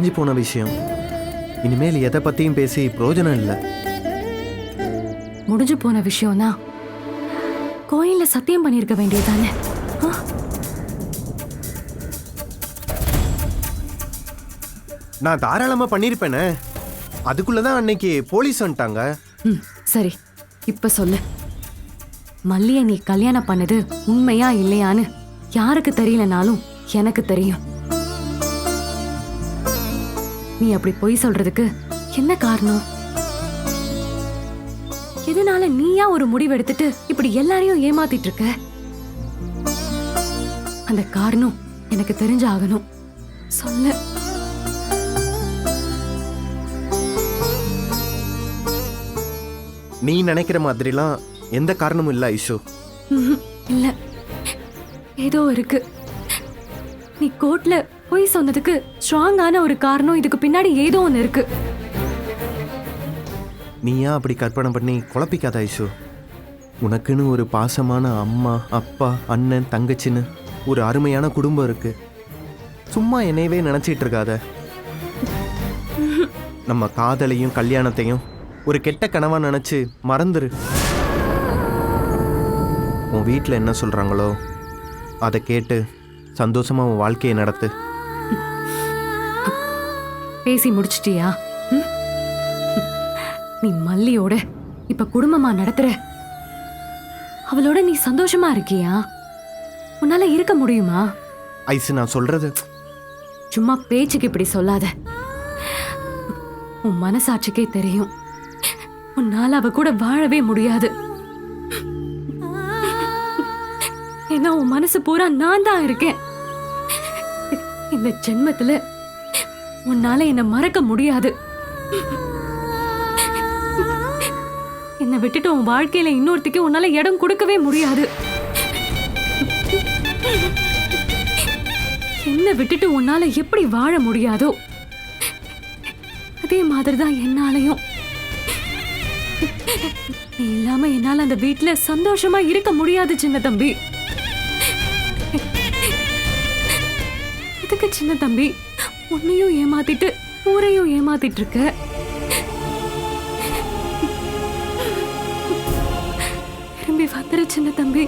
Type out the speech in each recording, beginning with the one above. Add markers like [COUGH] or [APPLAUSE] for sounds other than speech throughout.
முடிஞ்சு போன விஷயம். இனிமேல் எதை பத்தியும் பேசி பிரயோஜனம் இல்லை. முடிஞ்சு போன விஷயம்னா கோயில்ல சத்தியம் பண்ணியிருக்க வேண்டியதானே ஆ? நான் தாராளமா பண்ணியிருப்பேனே அதுக்குள்ளதான் அன்னைக்கு போலீஸ் வந்துட்டாங்க. ம் சரி. இப்ப சொல்லு. மல்லிய நீ கல்யாணம் பண்ணது உண்மையா இல்லையான்னு யாருக்கு தெரியலனாலும் எனக்கு தெரியும். நீ அப்படி பொய் சொல்றதுக்கு என்ன காரணம்? எதனால நீயா ஒரு முடிவு எடுத்துட்டு இப்படி எல்லாரையும் ஏமாத்திட்டு இருக்க? அந்த காரணம் எனக்கு தெரிஞ்சாகணும். சொல்லு. நீ நினைக்கிற மாதிரிலாம் எந்த காரணமும் இல்லை ஐஷு. இல்ல. ஏதோ இருக்கு. நீ கோர்ட்ல பொய் சொன்னதுக்கு ஸ்ட்ராங்கான ஒரு காரணம் இதுக்கு பின்னாடி ஏதோ ஒன்று இருக்கு. நீ ஏன் அப்படி கற்பனை பண்ணி குழப்பிக்காத ஐஷு? உனக்குன்னு ஒரு பாசமான அம்மா அப்பா அண்ணன் தங்கச்சின்னு ஒரு அருமையான குடும்பம் இருக்கு. சும்மா என்னையவே நினச்சிட்டு இருக்காத. நம்ம காதலையும் கல்யாணத்தையும் ஒரு கெட்ட கனவா நினைச்சு மறந்துரு. உன் வீட்டில் என்ன சொல்றாங்களோ அதை கேட்டு சந்தோஷமா உன் வாழ்க்கையை நடத்து. பேசி முடிச்சிட்டியா? நீ மல்லியோட இப்ப குடும்பமா நடத்துற? அவளோட நீ சந்தோஷமா இருக்கியா? உன்னால இருக்க முடியுமா? ஐசு நான் சொல்றது சும்மா பேச்சுக்கு இப்படி சொல்லாத. உன் மனசாட்சிக்கே தெரியும். உன்னால அவ கூட வாழவே முடியாது. ஏன்னா உன் மனசு பூரா நான் தான் இருக்கேன். இந்த ஜென்மத்துல உன்னால என்ன மறக்க முடியாது. என்னை விட்டுட்டு உன் வாழ்க்கையில இன்னொருத்திக்கு உன்னால இடம் கொடுக்கவே முடியாது. என்ன விட்டுட்டு உன்னால எப்படி வாழ முடியாதோ அதே மாதிரிதான் என்னாலையும். நீ இல்லாம என்னால அந்த வீட்டுல சந்தோஷமா இருக்க முடியாது சின்ன தம்பி. இதுக்கு சின்ன தம்பி உன்னையும் ஏமாத்திட்டு ஊரையும் ஏமாத்திட்டு இருக்க திரும்பி வந்துரு சின்ன தம்பி.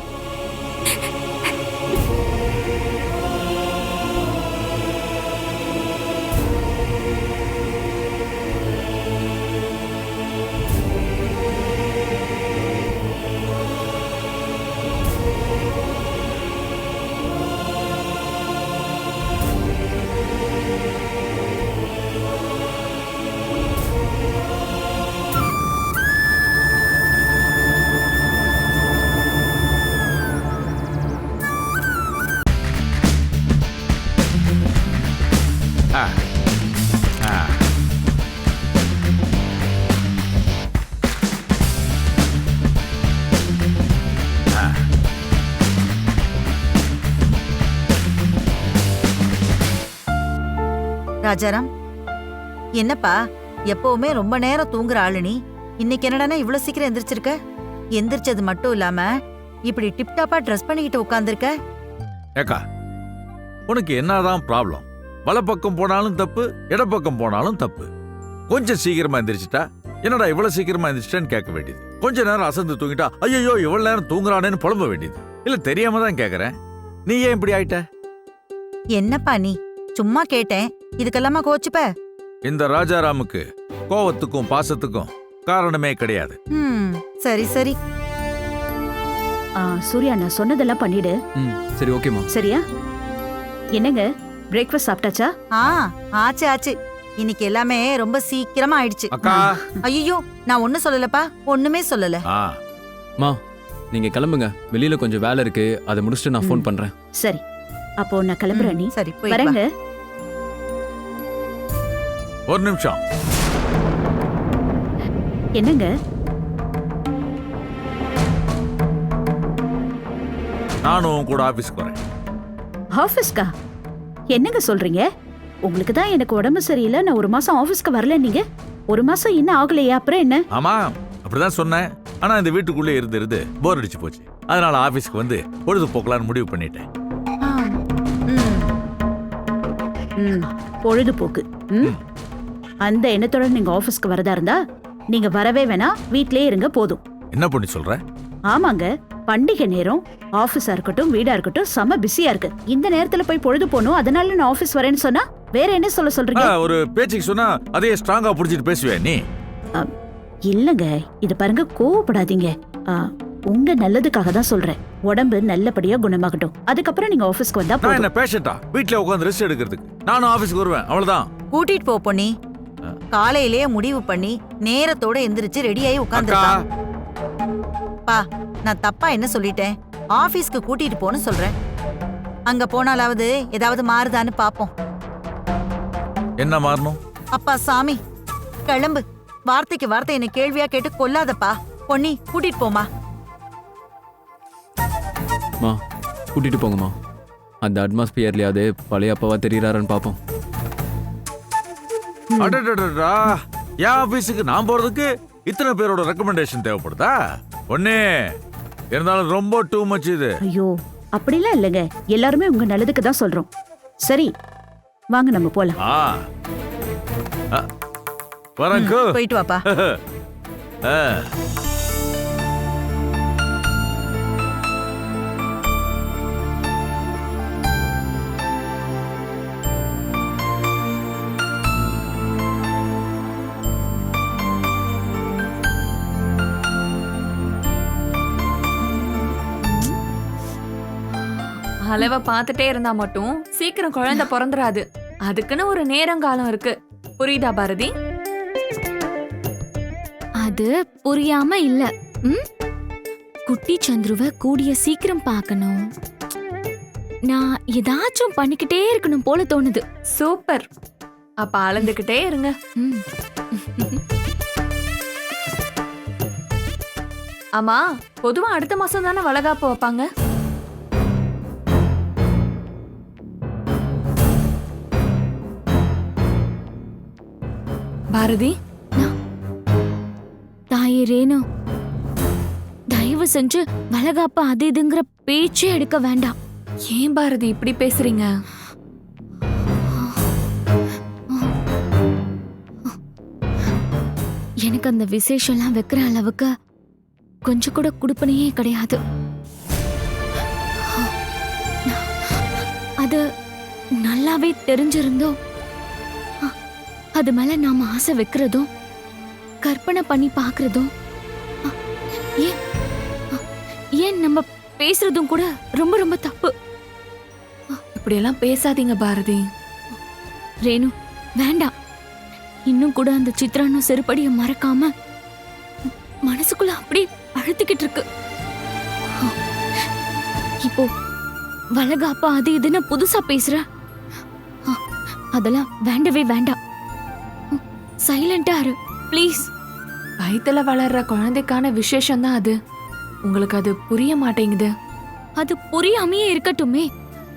ராஜாராம். என்னப்பா எப்பவுமே ரொம்ப நேரம் தூங்குற ஆளு நீ. இன்னைக்கு என்னடானா இவ்வளவு சீக்கிரம் எந்திரிச்சிருக்க? எந்திரிச்சது மட்டும் இல்லாம இப்படி டிப்டாப்பா ட்ரெஸ் பண்ணிக்கிட்டு உட்கார்ந்திருக்க? ஏக்கா உனக்கு என்னதான் ப்ராப்ளம் வலப்பக்கம் போனாலும் தப்பு இடப்பக்கம் போனாலும் தப்பு. கொஞ்சம் சீக்கிரமா எந்திரிச்சிட்டா என்னடா இவ்வளவு சீக்கிரமா எந்திரிச்சிட்டேன்னு கேட்க வேண்டியது. கொஞ்ச நேரம் அசந்து தூங்கிட்டா ஐயோ இவ்வளவு நேரம் தூங்குறானேன்னு புலம்ப வேண்டியது. இல்ல தெரியாம தான் கேக்குறேன். நீ ஏன் இப்படி ஆயிட்ட? என்னப்பா நீ? சும்மா கேட்டேன். இதுக்கெல்லாமா கோச்சுப்ப? இந்த ராஜாராமுக்கு கோவத்துக்கும் பாசத்துக்கும் காரணமே கிடையாது. ம் சரி சரி. ஆ, சூர்யா நான் சொன்னதெல்லாம் பண்ணிடு. ம் சரி ஓகேம்மா சரியா? என்னங்க பிரேக்ஃபாஸ்ட் சாப்பிட்டாச்சா? ஆ ஆச்சு ஆச்சு. இன்னைக்கு எல்லாமே ரொம்ப சீக்கிரமா ஆயிடுச்சு. அக்கா. ஐயோ நான் ஒண்ணும் சொல்லலப்பா. ஒண்ணுமே சொல்லல. ஆ. மா நீங்க கிளம்புங்க. வெளியில கொஞ்சம் வேலை இருக்கு. அதை முடிச்சுட்டு நான் ஃபோன் பண்றேன். சரி. அப்போ நான் கிளம்புறேன் நீ. சரி போய் வரேங்க. ஒரு நிமிஷம். என்னங்க? நானும் உன் கூட ஆபீஸ்க்கு வரேன். ஆபீஸ்க்கா? என்னங்க சொல்றீங்க? உங்களுக்கு தான் எனக்கு உடம்பு சரியில்லை. நான் ஒரு மாசம் ஆபீஸ்க்கு வரல நீங்க. ஒரு மாசம் என்ன ஆகலையா அப்புறம் என்ன? ஆமா அப்படிதான் சொன்னேன். ஆனா இந்த வீட்டுக்குள்ளே இருந்து இருந்து போர் அடிச்சு போச்சு. அதனால ஆபீஸ்க்கு வந்து பொழுது போக்கலான்னு முடிவு பண்ணிட்டேன். ம். பொழுதுபோக்கு. ம்? அந்த எண்ணத்தோட நீங்க ஆபீஸ்க்கு வரதா இருந்தா நீங்க வரவே வேணா வீட்லயே இருங்க போதும். என்ன பண்ணி சொல்ற? ஆமாங்க பண்டிகை நேரம் ஆபீஸா இருக்கட்டும் வீடா இருக்கட்டும் செம பிஸியா இருக்கு. இந்த நேரத்துல போய் பொழுது போகணும் அதனால நான் ஆபீஸ் வரேன்னு சொன்னா வேற என்ன சொல்ல சொல்றீங்க? ஒரு பேச்சுக்கு சொன்னா அதையே ஸ்ட்ராங்கா புடிச்சிட்டு பேசுவே நீ? இல்லங்க இது பாருங்க கோவப்படாதீங்க. உங்க நல்லதுக்காக தான் சொல்றேன். உடம்பு நல்லபடியா குணமாகட்டும். அதுக்கப்புறம் நீங்க ஆபீஸ்க்கு வந்தா நான் போதும். என்ன பேஷண்டா? வீட்ல உட்காந்து ரெஸ்ட் எடுக்கிறதுக்கு. நானும் ஆபீஸ்க்கு வருவேன். அவ்வளவுதான். கூட்டிட்டு போ பொன்னி. காலையிலேயே முடிவு பண்ணி நேரத்தோட எந்திரிச்சு ரெடியாயி அக்கா. உட்காந்துருக்கான் பா நான் தப்பா என்ன சொல்லிட்டேன்? ஆபீஸ்க்கு கூட்டிட்டு போன்னு சொல்றேன். அங்க போனாலாவது ஏதாவது மாறுதான்னு பாப்போம். என்ன மாறணும்? அப்பா சாமி கிளம்பு. வார்த்தைக்கு வார்த்தை என்ன கேள்வியா கேட்டு கொல்லாதப்பா. பொன்னி கூட்டிட்டு போமா மா கூட்டிட்டு போங்கம்மா. அந்த அட்மாஸ்பியர்லயாவது பழைய அப்பாவா தெரியறாருன்னு பார்ப்போம் அடடடடா என் ஆபீஸுக்கு நான் போறதுக்கு இத்தனை பேரோட ரெக்கமெண்டேஷன் தேவைப்படுதா? ஒண்ணே இருந்தாலும் ரொம்ப டூ மச் இது. ஐயோ அப்படிலாம் இல்லைங்க. எல்லாருமே உங்க நல்லதுக்கு தான் சொல்றோம். சரி வாங்க நம்ம போலாம். ஆ. ஆ. வரங்கு போயிட்டு வாப்பா. [LAUGHS] ஆ. அளவை பார்த்துட்டே இருந்தா மட்டும் சீக்கிரம் குழந்தை பிறந்துராது. அதுக்குன்னு ஒரு நேரங்காலம் இருக்கு. புரியுதா பாரதி? அது புரியாம இல்ல. ம்? குட்டி சந்துருவ கூடிய சீக்கிரம் பார்க்கணும். நான் ஏதாச்சும் பண்ணிக்கிட்டே இருக்கணும் போல தோணுது. சூப்பர். அப்ப அளந்துகிட்டே இருங்க. ம். ஆமா பொதுவா அடுத்த மாசம் தானே வளகாப்பு வைப்பாங்க? பாரதி. தாயே ரேணு தயவு செஞ்சு வளகாப்பு அது இதுங்கிற பேச்சே எடுக்க வேண்டாம். ஏன் பாரதி இப்படி பேசுறீங்க? எனக்கு அந்த விசேஷம்லாம் வைக்கிற அளவுக்கு கொஞ்சம் கூட குடுப்பனையே கிடையாது. அது நல்லாவே தெரிஞ்சிருந்தோ? அ- அது மேல நாம ஆசை வைக்கிறதும் கற்பனை பண்ணி பார்க்கறதும் அ, ஏன் ஏன் நம்ம பேசுறதும் கூட ரொம்ப ரொம்ப தப்பு. இப்படியெல்லாம் பேசாதீங்க பாரதி. ரேணு வேண்டாம். இன்னும் கூட அந்த சித்ரானும் செருப்படிய மறக்காம மனசுக்குள்ள அப்படி அழுத்திக்கிட்டு இருக்கு. இப்போ வளகாப்பா அது இதுன்னு புதுசா பேசுற? அதெல்லாம் வேண்டவே வேண்டாம். சைலண்டா இரு ப்ளீஸ். வயித்துல வளர்ற குழந்தைக்கான விசேஷம் தான் அது. உங்களுக்கு அது புரிய மாட்டேங்குது. அது புரியாமையே இருக்கட்டுமே.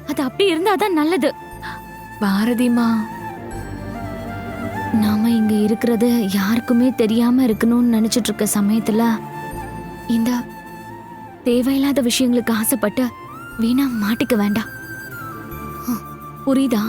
அது அப்படி இருந்தாதான் நல்லது. பாரதிமா நாம இங்க இருக்கிறது யாருக்குமே தெரியாம இருக்கணும்னு நினைச்சிட்டு இருக்க சமயத்துல இந்த தேவையில்லாத விஷயங்களுக்கு ஆசைப்பட்டு வீணா மாட்டிக்க வேண்டாம். புரியுதா?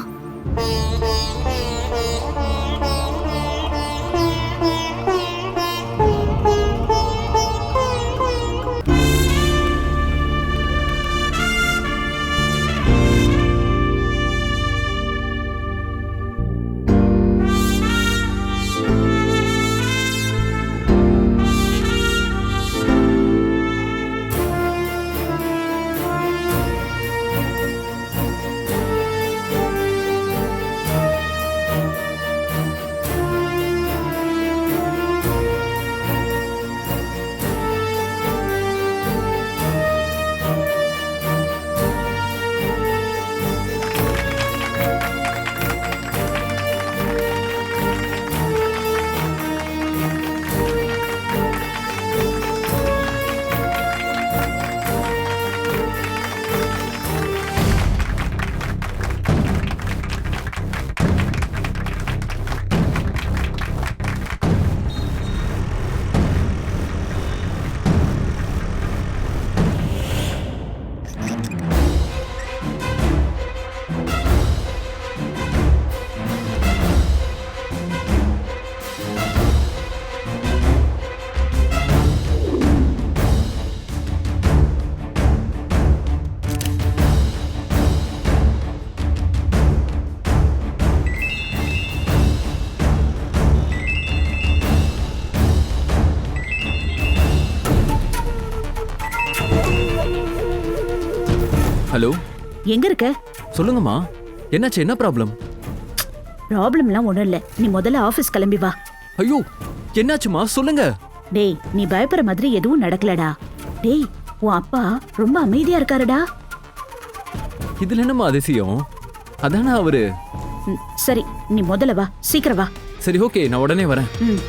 எங்க இருக்க? சொல்லுங்கம்மா. என்னாச்சு? என்ன ப்ராப்ளம் ப்ராப்ளம்லாம் ஒண்ணும் இல்ல. நீ முதல்ல ஆபீஸ் கிளம்பி வா. ஐயோ என்னாச்சுமா சொல்லுங்க. டேய் நீ பயப்படுற மாதிரி எதுவும் நடக்கலடா. டேய் உன் அப்பா ரொம்ப அமைதியா இருக்காருடா. இதுல என்னம்மா அதிசயம்? அதானே அவரு? ம், சரி நீ முதல்ல வா. சீக்கிரம் வா. சரி ஓகே நான் உடனே வரேன். ம்.